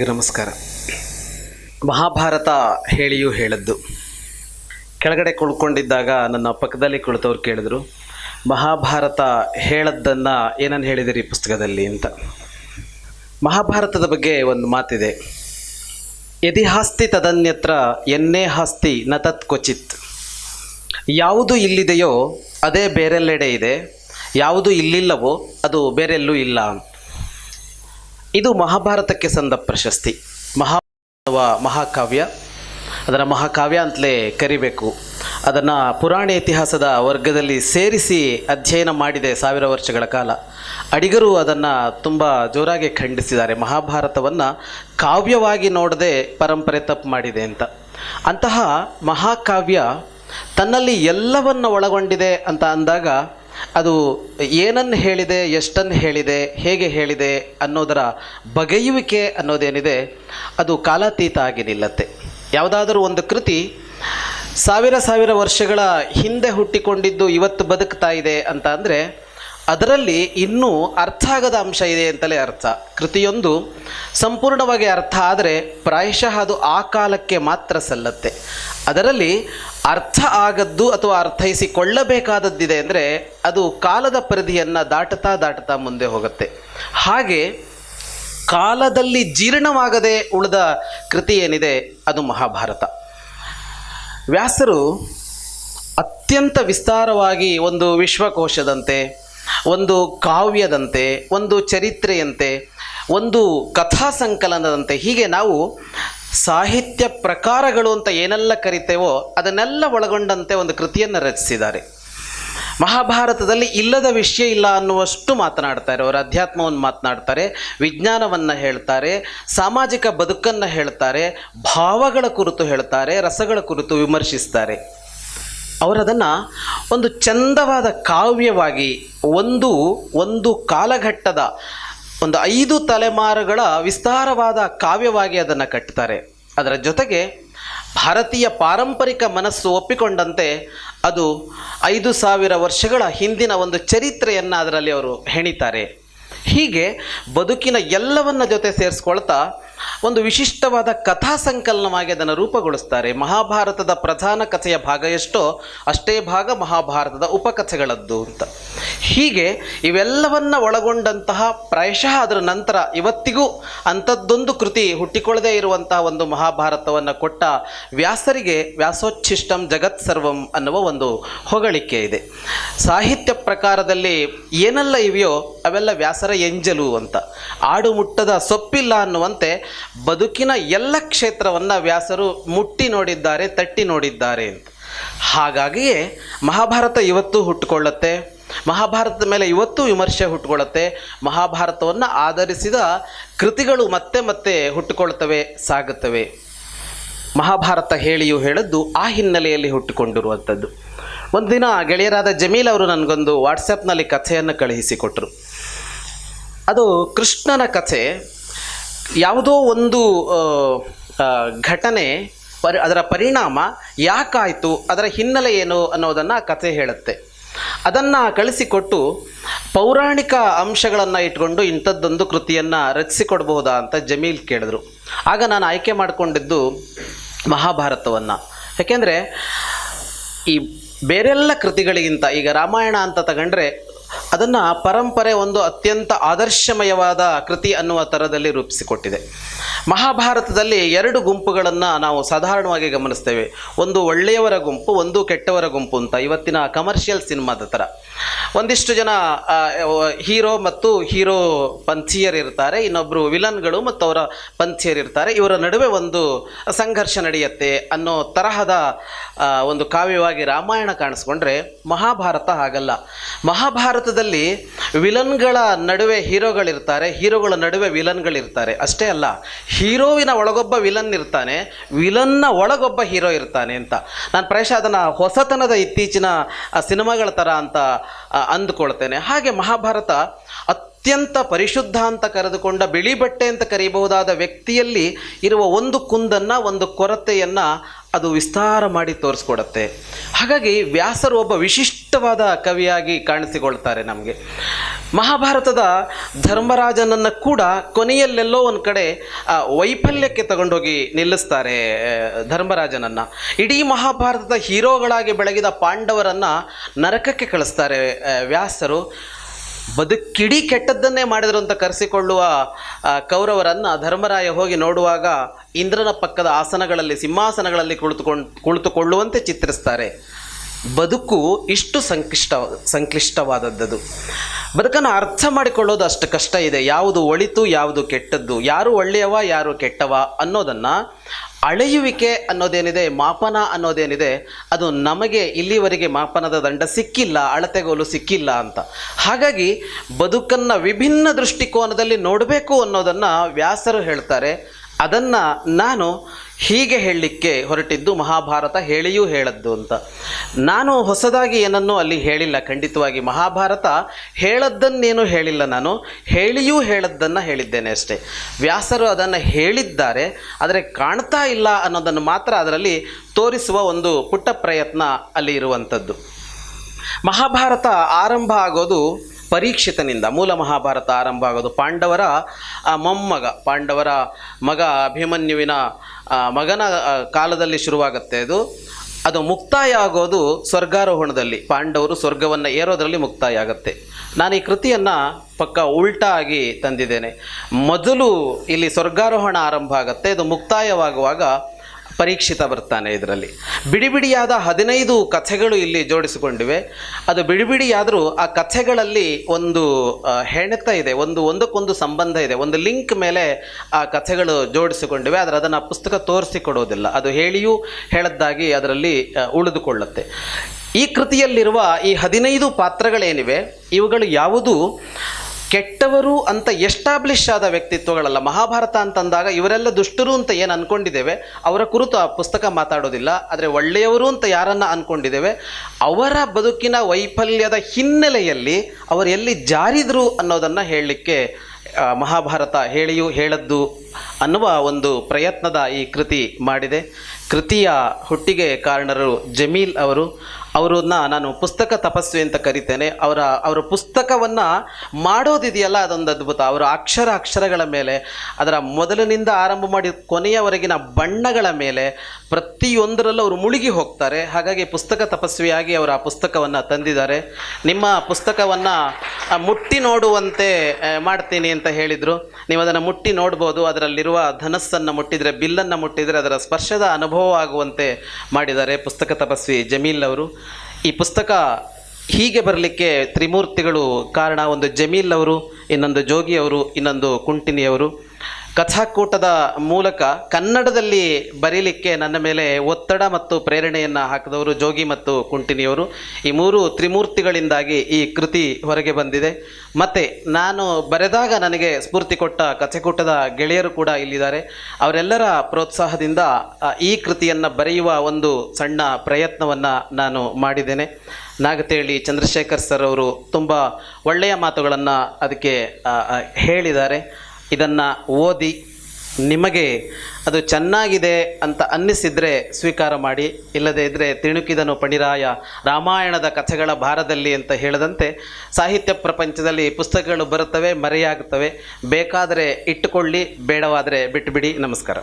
ನಮಸ್ಕಾರ. ಮಹಾಭಾರತ ಹೇಳಿಯೂ ಹೇಳದ್ದು. ಕೆಳಗಡೆ ಕುಳ್ಕೊಂಡಿದ್ದಾಗ ನನ್ನ ಪಕ್ಕದಲ್ಲಿ ಕುಳಿತವ್ರು ಕೇಳಿದ್ರು, ಮಹಾಭಾರತ ಹೇಳದ್ದನ್ನು ಏನನ್ನು ಹೇಳಿದಿರಿ ಪುಸ್ತಕದಲ್ಲಿ? ಅಂತ. ಮಹಾಭಾರತದ ಬಗ್ಗೆ ಒಂದು ಮಾತಿದೆ. ಯದಿ ಹಾಸ್ತಿ ತದನ್ಯತ್ರ ಎನ್ನೇ ಹಾಸ್ತಿ ನ ತತ್ ಕ್ವಚಿತ್. ಯಾವುದು ಇಲ್ಲಿದೆಯೋ ಅದೇ ಬೇರೆಲ್ಲೆಡೆ ಇದೆ, ಯಾವುದು ಇಲ್ಲಿಲ್ಲವೋ ಅದು ಬೇರೆಲ್ಲೂ ಇಲ್ಲ ಅಂತ. ಇದು ಮಹಾಭಾರತಕ್ಕೆ ಸಂದ ಪ್ರಶಸ್ತಿ. ಮಹಾ ಮಹಾಕಾವ್ಯ. ಅದರ ಮಹಾಕಾವ್ಯ ಅಂತಲೇ ಕರಿಬೇಕು. ಅದನ್ನು ಪುರಾಣ ಇತಿಹಾಸದ ವರ್ಗದಲ್ಲಿ ಸೇರಿಸಿ ಅಧ್ಯಯನ ಮಾಡಿದೆ ಸಾವಿರ ವರ್ಷಗಳ ಕಾಲ. ಅಡಿಗರು ಅದನ್ನು ತುಂಬ ಜೋರಾಗಿ ಖಂಡಿಸಿದ್ದಾರೆ. ಮಹಾಭಾರತವನ್ನು ಕಾವ್ಯವಾಗಿ ನೋಡದೆ ಪರಂಪರೆ ತಪ್ಪು ಮಾಡಿದೆ ಅಂತ. ಅಂತಹ ಮಹಾಕಾವ್ಯ ತನ್ನಲ್ಲಿ ಎಲ್ಲವನ್ನು ಒಳಗೊಂಡಿದೆ ಅಂತ ಅಂದಾಗ ಅದು ಏನನ್ನು ಹೇಳಿದೆ, ಎಷ್ಟನ್ನು ಹೇಳಿದೆ, ಹೇಗೆ ಹೇಳಿದೆ ಅನ್ನೋದರ ಬಗೆಯುವಿಕೆ ಅನ್ನೋದೇನಿದೆ, ಅದು ಕಾಲಾತೀತ ಆಗಿ ನಿಲ್ಲತ್ತೆ. ಯಾವುದಾದರೂ ಒಂದು ಕೃತಿ ಸಾವಿರ ಸಾವಿರ ವರ್ಷಗಳ ಹಿಂದೆ ಹುಟ್ಟಿಕೊಂಡಿದ್ದು ಇವತ್ತು ಬದುಕ್ತಾ ಇದೆ ಅಂತ ಅಂದರೆ, ಅದರಲ್ಲಿ ಇನ್ನೂ ಅರ್ಥ ಆಗದ ಅಂಶ ಇದೆ ಅಂತಲೇ ಅರ್ಥ. ಕೃತಿಯೊಂದು ಸಂಪೂರ್ಣವಾಗಿ ಅರ್ಥ ಆದರೆ, ಪ್ರಾಯಶಃ ಅದು ಆ ಕಾಲಕ್ಕೆ ಮಾತ್ರ ಸಲ್ಲತ್ತೆ. ಅದರಲ್ಲಿ ಅರ್ಥ ಆಗದ್ದು ಅಥವಾ ಅರ್ಥೈಸಿಕೊಳ್ಳಬೇಕಾದದ್ದಿದೆ ಅಂದರೆ ಅದು ಕಾಲದ ಪರಿಧಿಯನ್ನು ದಾಟತಾ ದಾಟತಾ ಮುಂದೆ ಹೋಗುತ್ತೆ. ಹಾಗೆ ಕಾಲದಲ್ಲಿ ಜೀರ್ಣವಾಗದೆ ಉಳಿದ ಕೃತಿ ಏನಿದೆ? ಅದು ಮಹಾಭಾರತ. ವ್ಯಾಸರು ಅತ್ಯಂತ ವಿಸ್ತಾರವಾಗಿ ಒಂದು ವಿಶ್ವಕೋಶದಂತೆ, ಒಂದು ಕಾವ್ಯದಂತೆ, ಒಂದು ಚರಿತ್ರೆಯಂತೆ, ಒಂದು ಕಥಾ ಸಂಕಲನದಂತೆ ಹೀಗೆ ನಾವು ಸಾಹಿತ್ಯ ಪ್ರಕಾರಗಳು ಅಂತ ಏನೆಲ್ಲ ಕರಿತೇವೋ ಅದನ್ನೆಲ್ಲ ಒಳಗೊಂಡಂತೆ ಒಂದು ಕೃತಿಯನ್ನು ರಚಿಸಿದ್ದಾರೆ. ಮಹಾಭಾರತದಲ್ಲಿ ಇಲ್ಲದ ವಿಷಯ ಇಲ್ಲ ಅನ್ನುವಷ್ಟು ಮಾತನಾಡ್ತಾರೆ ಅವರು ಅಧ್ಯಾತ್ಮವನ್ನು ಮಾತನಾಡ್ತಾರೆ, ವಿಜ್ಞಾನವನ್ನು ಹೇಳ್ತಾರೆ, ಸಾಮಾಜಿಕ ಬದುಕನ್ನು ಹೇಳ್ತಾರೆ, ಭಾವಗಳ ಕುರಿತು ಹೇಳ್ತಾರೆ, ರಸಗಳ ಕುರಿತು ವಿಮರ್ಶಿಸ್ತಾರೆ. ಅವರದನ್ನು ಒಂದು ಚಂದವಾದ ಕಾವ್ಯವಾಗಿ ಒಂದು ಒಂದು ಕಾಲಘಟ್ಟದ ಒಂದು ಐದು ತಲೆಮಾರುಗಳ ವಿಸ್ತಾರವಾದ ಕಾವ್ಯವಾಗಿ ಅದನ್ನು ಕಟ್ತಾರೆ. ಅದರ ಜೊತೆಗೆ ಭಾರತೀಯ ಪಾರಂಪರಿಕ ಮನಸ್ಸು ಒಪ್ಪಿಕೊಂಡಂತೆ ಅದು ಐದು ಸಾವಿರ ವರ್ಷಗಳ ಹಿಂದಿನ ಒಂದು ಚರಿತ್ರೆಯನ್ನು ಅದರಲ್ಲಿ ಅವರು ಹೆಣಿತಾರೆ. ಹೀಗೆ ಬದುಕಿನ ಎಲ್ಲವನ್ನ ಜೊತೆ ಸೇರಿಸ್ಕೊಳ್ತಾ ಒಂದು ವಿಶಿಷ್ಟವಾದ ಕಥಾ ಸಂಕಲನವಾಗಿ ಅದನ್ನು ರೂಪುಗೊಳಿಸ್ತಾರೆ. ಮಹಾಭಾರತದ ಪ್ರಧಾನ ಕಥೆಯ ಭಾಗ ಎಷ್ಟೋ, ಅಷ್ಟೇ ಭಾಗ ಮಹಾಭಾರತದ ಉಪಕಥೆಗಳದ್ದು ಅಂತ. ಹೀಗೆ ಇವೆಲ್ಲವನ್ನ ಒಳಗೊಂಡಂತಹ ಪ್ರಾಯಶಃ ಅದರ ನಂತರ ಇವತ್ತಿಗೂ ಅಂಥದ್ದೊಂದು ಕೃತಿ ಹುಟ್ಟಿಕೊಳ್ಳದೇ ಇರುವಂತಹ ಒಂದು ಮಹಾಭಾರತವನ್ನು ಕೊಟ್ಟ ವ್ಯಾಸರಿಗೆ ವ್ಯಾಸೋಚ್ಛಿಷ್ಟಂ ಜಗತ್ ಸರ್ವಂ ಅನ್ನುವ ಒಂದು ಹೊಗಳಿಕೆ ಇದೆ. ಸಾಹಿತ್ಯ ಪ್ರಕಾರದಲ್ಲಿ ಏನೆಲ್ಲ ಇವೆಯೋ ಅವೆಲ್ಲ ವ್ಯಾಸರ ಎಂಜಲು ಅಂತ. ಆಡು ಮುಟ್ಟದ ಸೊಪ್ಪಿಲ್ಲ ಅನ್ನುವಂತೆ ಬದುಕಿನ ಎಲ್ಲ ಕ್ಷೇತ್ರವನ್ನು ವ್ಯಾಸರು ಮುಟ್ಟಿ ನೋಡಿದ್ದಾರೆ, ತಟ್ಟಿ ನೋಡಿದ್ದಾರೆ ಅಂತ. ಹಾಗಾಗಿಯೇ ಮಹಾಭಾರತ ಇವತ್ತು ಹುಟ್ಟುಕೊಳ್ಳುತ್ತೆ, ಮಹಾಭಾರತದ ಮೇಲೆ ಇವತ್ತು ವಿಮರ್ಶೆ ಹುಟ್ಟುಕೊಳ್ಳುತ್ತೆ, ಮಹಾಭಾರತವನ್ನು ಆಧರಿಸಿದ ಕೃತಿಗಳು ಮತ್ತೆ ಮತ್ತೆ ಹುಟ್ಟುಕೊಳ್ತವೆ, ಸಾಗುತ್ತವೆ. ಮಹಾಭಾರತ ಹೇಳಿಯೂ ಹೇಳದ್ದು ಆ ಹಿನ್ನೆಲೆಯಲ್ಲಿ ಹುಟ್ಟಿಕೊಂಡಿರುವಂಥದ್ದು. ಒಂದು ದಿನ ಗೆಳೆಯರಾದ ಜಮೀಲ್ ಅವರು ನನಗೊಂದು ವಾಟ್ಸಪ್ನಲ್ಲಿ ಕಥೆಯನ್ನು ಕಳುಹಿಸಿಕೊಟ್ರು. ಅದು ಕೃಷ್ಣನ ಕಥೆ. ಯಾವುದೋ ಒಂದು ಘಟನೆ ಪರಿ, ಅದರ ಪರಿಣಾಮ ಯಾಕಾಯಿತು, ಅದರ ಹಿನ್ನೆಲೆ ಏನು ಅನ್ನೋದನ್ನು ಕಥೆ ಹೇಳುತ್ತೆ. ಅದನ್ನು ಕಳಿಸಿಕೊಟ್ಟು ಪೌರಾಣಿಕ ಅಂಶಗಳನ್ನು ಇಟ್ಕೊಂಡು ಇಂಥದ್ದೊಂದು ಕೃತಿಯನ್ನು ರಚಿಸಿಕೊಡ್ಬಹುದಾ ಅಂತ ಜಮೀಲ್ ಕೇಳಿದ್ರು. ಆಗ ನಾನು ಆಯ್ಕೆ ಮಾಡಿಕೊಂಡಿದ್ದು ಮಹಾಭಾರತವನ್ನು. ಯಾಕೆಂದರೆ ಈ ಬೇರೆಲ್ಲ ಕೃತಿಗಳಿಗಿಂತ, ಈಗ ರಾಮಾಯಣ ಅಂತ ತಗೊಂಡ್ರೆ ಅದನ್ನು ಪರಂಪರೆ ಒಂದು ಅತ್ಯಂತ ಆದರ್ಶಮಯವಾದ ಕೃತಿ ಅನ್ನುವ ಥರದಲ್ಲಿ ರೂಪಿಸಿಕೊಟ್ಟಿದೆ. ಮಹಾಭಾರತದಲ್ಲಿ ಎರಡು ಗುಂಪುಗಳನ್ನು ನಾವು ಸಾಧಾರಣವಾಗಿ ಗಮನಿಸ್ತೇವೆ. ಒಂದು ಒಳ್ಳೆಯವರ ಗುಂಪು, ಒಂದು ಕೆಟ್ಟವರ ಗುಂಪು ಅಂತ ಇವತ್ತಿನ ಕಮರ್ಷಿಯಲ್ ಸಿನಿಮಾದ ಥರ ಒಂದಿಷ್ಟು ಜನ ಹೀರೋ ಮತ್ತು ಹೀರೋ ಪಂಥೀಯರಿರ್ತಾರೆ ಇನ್ನೊಬ್ಬರು ವಿಲನ್ಗಳು ಮತ್ತು ಅವರ ಪಂಥೀಯರಿರ್ತಾರೆ ಇವರ ನಡುವೆ ಒಂದು ಸಂಘರ್ಷ ನಡೆಯುತ್ತೆ ಅನ್ನೋ ತರಹದ ಒಂದು ಕಾವ್ಯವಾಗಿ ರಾಮಾಯಣ ಕಾಣಿಸ್ಕೊಂಡ್ರೆ ಮಹಾಭಾರತ ಹಾಗಲ್ಲ. ಮಹಾಭಾರತದಲ್ಲಿ ವಿಲನ್ಗಳ ನಡುವೆ ಹೀರೋಗಳಿರ್ತಾರೆ, ಹೀರೋಗಳ ನಡುವೆ ವಿಲನ್ಗಳಿರ್ತಾರೆ. ಅಷ್ಟೇ ಅಲ್ಲ, ಹೀರೋವಿನ ಒಳಗೊಬ್ಬ ವಿಲನ್ ಇರ್ತಾನೆ, ವಿಲನ್ನ ಒಳಗೊಬ್ಬ ಹೀರೋ ಇರ್ತಾನೆ ಅಂತ. ನಾನು ಪ್ರಾಯಶಃ ಅದನ್ನು ಹೊಸತನದ ಇತ್ತೀಚಿನ ಸಿನಿಮಾಗಳ ಥರ ಅಂತ ಅಂದುಕೊಳ್ತೇನೆ. ಹಾಗೆ ಮಹಾಭಾರತ ಅತ್ಯಂತ ಪರಿಶುದ್ಧ ಅಂತ ಕರೆದುಕೊಂಡ ಬಿಳಿ ಬಟ್ಟೆ ಅಂತ ಕರೆಯಬಹುದಾದ ವ್ಯಕ್ತಿಯಲ್ಲಿ ಇರುವ ಒಂದು ಕುಂದನ್ನು, ಒಂದು ಕೊರತೆಯನ್ನು ಅದು ವಿಸ್ತಾರ ಮಾಡಿ ತೋರಿಸ್ಕೊಡತ್ತೆ. ಹಾಗಾಗಿ ವ್ಯಾಸರು ಒಬ್ಬ ವಿಶಿಷ್ಟವಾದ ಕವಿಯಾಗಿ ಕಾಣಿಸಿಕೊಳ್ತಾರೆ ನಮಗೆ. ಮಹಾಭಾರತದ ಧರ್ಮರಾಜನನ್ನು ಕೂಡ ಕೊನೆಯಲ್ಲೆಲ್ಲೋ ಒಂದು ಕಡೆ ವೈಫಲ್ಯಕ್ಕೆ ತಗೊಂಡೋಗಿ ನಿಲ್ಲಿಸ್ತಾರೆ ಧರ್ಮರಾಜನನ್ನು. ಇಡೀ ಮಹಾಭಾರತದ ಹೀರೋಗಳಾಗಿ ಬೆಳಗಿದ ಪಾಂಡವರನ್ನು ನರಕಕ್ಕೆ ಕಳಿಸ್ತಾರೆ ವ್ಯಾಸರು. ಬದುಕಿಡೀ ಕೆಟ್ಟದ್ದನ್ನೇ ಮಾಡಿದರು ಅಂತ ಕರೆಸಿಕೊಳ್ಳುವ ಕೌರವರನ್ನು ಧರ್ಮರಾಯ ಹೋಗಿ ನೋಡುವಾಗ ಇಂದ್ರನ ಪಕ್ಕದ ಆಸನಗಳಲ್ಲಿ, ಸಿಂಹಾಸನಗಳಲ್ಲಿ ಕುಳಿತುಕೊಂಡು, ಕುಳಿತುಕೊಳ್ಳುವಂತೆ ಚಿತ್ರಿಸ್ತಾರೆ. ಬದುಕು ಇಷ್ಟು ಸಂಕ್ಲಿಷ್ಟ ಸಂಕ್ಲಿಷ್ಟವಾದದ್ದು ಬದುಕನ್ನು ಅರ್ಥ ಮಾಡಿಕೊಳ್ಳೋದು ಅಷ್ಟು ಕಷ್ಟ ಇದೆ. ಯಾವುದು ಒಳಿತು, ಯಾವುದು ಕೆಟ್ಟದ್ದು. ಯಾರು ಒಳ್ಳೆಯವ, ಯಾರು ಕೆಟ್ಟವ ಅನ್ನೋದನ್ನು ಅಳೆಯುವಿಕೆ ಅನ್ನೋದೇನಿದೆ, ಮಾಪನ ಅನ್ನೋದೇನಿದೆ, ಅದು ನಮಗೆ ಇಲ್ಲಿವರೆಗೆ ಮಾಪನದ ದಂಡ ಸಿಕ್ಕಿಲ್ಲ, ಅಳತೆಗೋಲು ಸಿಕ್ಕಿಲ್ಲ ಅಂತ. ಹಾಗಾಗಿ ಬದುಕನ್ನು ವಿಭಿನ್ನ ದೃಷ್ಟಿಕೋನದಲ್ಲಿ ನೋಡಬೇಕು ಅನ್ನೋದನ್ನು ವ್ಯಾಸರು ಹೇಳ್ತಾರೆ. ಅದನ್ನು ನಾನು ಹೀಗೆ ಹೇಳಲಿಕ್ಕೆ ಹೊರಟಿದ್ದು ಮಹಾಭಾರತ ಹೇಳಿಯೂ ಹೇಳದ್ದು ಅಂತ. ನಾನು ಹೊಸದಾಗಿ ಏನನ್ನೂ ಅಲ್ಲಿ ಹೇಳಿಲ್ಲ, ಖಂಡಿತವಾಗಿ ಮಹಾಭಾರತ ಹೇಳದ್ದನ್ನೇನು ಹೇಳಿಲ್ಲ ನಾನು, ಹೇಳಿಯೂ ಹೇಳದ್ದನ್ನು ಹೇಳಿದ್ದೇನೆ ಅಷ್ಟೇ. ವ್ಯಾಸರು ಅದನ್ನು ಹೇಳಿದ್ದಾರೆ, ಆದರೆ ಕಾಣ್ತಾ ಇಲ್ಲ ಅನ್ನೋದನ್ನು ಮಾತ್ರ ಅದರಲ್ಲಿ ತೋರಿಸುವ ಒಂದು ಪುಟ್ಟ ಪ್ರಯತ್ನ ಅಲ್ಲಿ ಇರುವಂಥದ್ದು. ಮಹಾಭಾರತ ಆರಂಭ ಆಗೋದು ಪರೀಕ್ಷಿತನಿಂದ ಮೂಲ ಮಹಾಭಾರತ ಆರಂಭ ಆಗೋದು ಪಾಂಡವರ ಮೊಮ್ಮಗ. ಪಾಂಡವರ ಮಗ ಅಭಿಮನ್ಯುವಿನ ಮಗನ ಕಾಲದಲ್ಲಿ ಶುರುವಾಗುತ್ತೆ ಅದು. ಅದು ಮುಕ್ತಾಯ ಆಗೋದು ಸ್ವರ್ಗಾರೋಹಣದಲ್ಲಿ. ಪಾಂಡವರು ಸ್ವರ್ಗವನ್ನು ಏರೋದರಲ್ಲಿ ಮುಕ್ತಾಯ ಆಗುತ್ತೆ. ನಾನು ಈ ಕೃತಿಯನ್ನು ಪಕ್ಕ ಉಲ್ಟಾ ಆಗಿ ತಂದಿದ್ದೇನೆ. ಮೊದಲು ಇಲ್ಲಿ ಸ್ವರ್ಗಾರೋಹಣ ಆರಂಭ ಆಗುತ್ತೆ. ಇದು ಮುಕ್ತಾಯವಾಗುವಾಗ ಪರೀಕ್ಷಿತ ಬರ್ತಾನೆ ಇದರಲ್ಲಿ. ಬಿಡಿ ಬಿಡಿಯಾದ ಹದಿನೈದು ಕಥೆಗಳು ಇಲ್ಲಿ ಜೋಡಿಸಿಕೊಂಡಿವೆ. ಅದು ಬಿಡಿ ಬಿಡಿಯಾದರೂ ಆ ಕಥೆಗಳಲ್ಲಿ ಒಂದು ಹೆಣೆತ ಇದೆ, ಒಂದು, ಒಂದಕ್ಕೊಂದು ಸಂಬಂಧ ಇದೆ, ಒಂದು ಲಿಂಕ್ ಮೇಲೆ ಆ ಕಥೆಗಳು ಜೋಡಿಸಿಕೊಂಡಿವೆ, ಆದರೆ ಅದನ್ನು ಪುಸ್ತಕ ತೋರಿಸಿಕೊಡೋದಿಲ್ಲ. ಅದು ಹೇಳಿಯೂ ಹೇಳದ್ದಾಗಿ ಅದರಲ್ಲಿ ಉಳಿದುಕೊಳ್ಳುತ್ತೆ. ಈ ಕೃತಿಯಲ್ಲಿರುವ ಈ ಹದಿನೈದು ಪಾತ್ರಗಳೇನಿವೆ, ಇವುಗಳು ಯಾವುದು ಕೆಟ್ಟವರು ಅಂತ ಎಸ್ಟಾಬ್ಲಿಷ್ ಆದ ವ್ಯಕ್ತಿತ್ವಗಳಲ್ಲ. ಮಹಾಭಾರತ ಅಂತಂದಾಗ ಇವರೆಲ್ಲ ದುಷ್ಟರು ಅಂತ ಏನು ಅಂದ್ಕೊಂಡಿದ್ದೇವೆ ಅವರ ಕುರಿತು ಆ ಪುಸ್ತಕ ಮಾತಾಡೋದಿಲ್ಲ. ಆದರೆ ಒಳ್ಳೆಯವರು ಅಂತ ಯಾರನ್ನು ಅಂದ್ಕೊಂಡಿದ್ದೇವೆ ಅವರ ಬದುಕಿನ ವೈಫಲ್ಯದ ಹಿನ್ನೆಲೆಯಲ್ಲಿ ಅವರು ಎಲ್ಲಿ ಜಾರಿದ್ರು ಅನ್ನೋದನ್ನು ಹೇಳಲಿಕ್ಕೆ ಮಹಾಭಾರತ ಹೇಳಿಯೂ ಹೇಳದ್ದು ಅನ್ನುವ ಒಂದು ಪ್ರಯತ್ನದ ಈ ಕೃತಿ ಮಾಡಿದೆ. ಕೃತಿಯ ಹುಟ್ಟಿಗೆ ಕಾರಣರು ಜಮೀಲ್ ಅವರು. ಅವರನ್ನ ನಾನು ಪುಸ್ತಕ ತಪಸ್ವಿ ಅಂತ ಕರಿತೇನೆ. ಅವರ ಅವರ ಪುಸ್ತಕವನ್ನು ಮಾಡೋದಿದೆಯಲ್ಲ ಅದೊಂದು ಅದ್ಭುತ. ಅವರ ಅಕ್ಷರ ಅಕ್ಷರಗಳ ಮೇಲೆ, ಅದರ ಮೊದಲಿನಿಂದ ಆರಂಭ ಮಾಡಿ ಕೊನೆಯವರೆಗಿನ ಬಣ್ಣಗಳ ಮೇಲೆ ಪ್ರತಿಯೊಂದರಲ್ಲೂ ಅವರು ಮುಳುಗಿ ಹೋಗ್ತಾರೆ. ಹಾಗಾಗಿ ಪುಸ್ತಕ ತಪಸ್ವಿಯಾಗಿ ಅವರು ಆ ಪುಸ್ತಕವನ್ನು ತಂದಿದ್ದಾರೆ. ನಿಮ್ಮ ಪುಸ್ತಕವನ್ನು ಮುಟ್ಟಿ ನೋಡುವಂತೆ ಮಾಡ್ತೀನಿ ಅಂತ ಹೇಳಿದರು. ನೀವು ಅದನ್ನು ಮುಟ್ಟಿ ನೋಡ್ಬೋದು. ಅದರಲ್ಲಿರುವ ಧನಸ್ಸನ್ನು ಮುಟ್ಟಿದರೆ, ಬಿಲ್ಲನ್ನು ಮುಟ್ಟಿದರೆ ಅದರ ಸ್ಪರ್ಶದ ಅನುಭವ ಆಗುವಂತೆ ಮಾಡಿದ್ದಾರೆ ಪುಸ್ತಕ ತಪಸ್ವಿ ಜಮೀಲ್ ಅವರು. ಈ ಪುಸ್ತಕ ಹೀಗೆ ಬರಲಿಕ್ಕೆ ತ್ರಿಮೂರ್ತಿಗಳು ಕಾರಣ ಒಂದು ಜಮೀಲ್ ಅವರು ಇನ್ನೊಂದು ಜೋಗಿಯವರು ಇನ್ನೊಂದು ಕುಂಟಿನಿಯವರು. ಕಥಾಕೂಟದ ಮೂಲಕ ಕನ್ನಡದಲ್ಲಿ ಬರೀಲಿಕ್ಕೆ ನನ್ನ ಮೇಲೆ ಒತ್ತಡ ಮತ್ತು ಪ್ರೇರಣೆಯನ್ನು ಹಾಕಿದವರು ಜೋಗಿ ಮತ್ತು ಕುಂಟಿನಿಯವರು. ಈ ಮೂರು ತ್ರಿಮೂರ್ತಿಗಳಿಂದಾಗಿ ಈ ಕೃತಿ ಹೊರಗೆ ಬಂದಿದೆ. ಮತ್ತು ನಾನು ಬರೆದಾಗ ನನಗೆ ಸ್ಫೂರ್ತಿ ಕೊಟ್ಟ ಕಥೆಕೂಟದ ಗೆಳೆಯರು ಕೂಡ ಇಲ್ಲಿದ್ದಾರೆ. ಅವರೆಲ್ಲರ ಪ್ರೋತ್ಸಾಹದಿಂದ ಈ ಕೃತಿಯನ್ನು ಬರೆಯುವ ಒಂದು ಸಣ್ಣ ಪ್ರಯತ್ನವನ್ನು ನಾನು ಮಾಡಿದ್ದೇನೆ. ನಾಗತೇಳಿ ಚಂದ್ರಶೇಖರ್ ಸರ್ ಅವರು ತುಂಬ ಒಳ್ಳೆಯ ಮಾತುಗಳನ್ನು ಅದಕ್ಕೆ ಹೇಳಿದ್ದಾರೆ. ಇದನ್ನು ಓದಿ ನಿಮಗೆ ಅದು ಚೆನ್ನಾಗಿದೆ ಅಂತ ಅನ್ನಿಸಿದರೆ ಸ್ವೀಕಾರ ಮಾಡಿ, ಇಲ್ಲದೇ ಇದ್ದರೆ ತಿಣುಕಿದನು ಪಣಿರಾಯ ರಾಮಾಯಣದ ಕಥೆಗಳ ಭಾರದಲ್ಲಿ ಅಂತ ಹೇಳದಂತೆ ಸಾಹಿತ್ಯ ಪ್ರಪಂಚದಲ್ಲಿ ಪುಸ್ತಕಗಳು ಬರುತ್ತವೆ, ಮರೆಯಾಗುತ್ತವೆ. ಬೇಕಾದರೆ ಇಟ್ಟುಕೊಳ್ಳಿ, ಬೇಡವಾದರೆ ಬಿಟ್ಟುಬಿಡಿ ನಮಸ್ಕಾರ.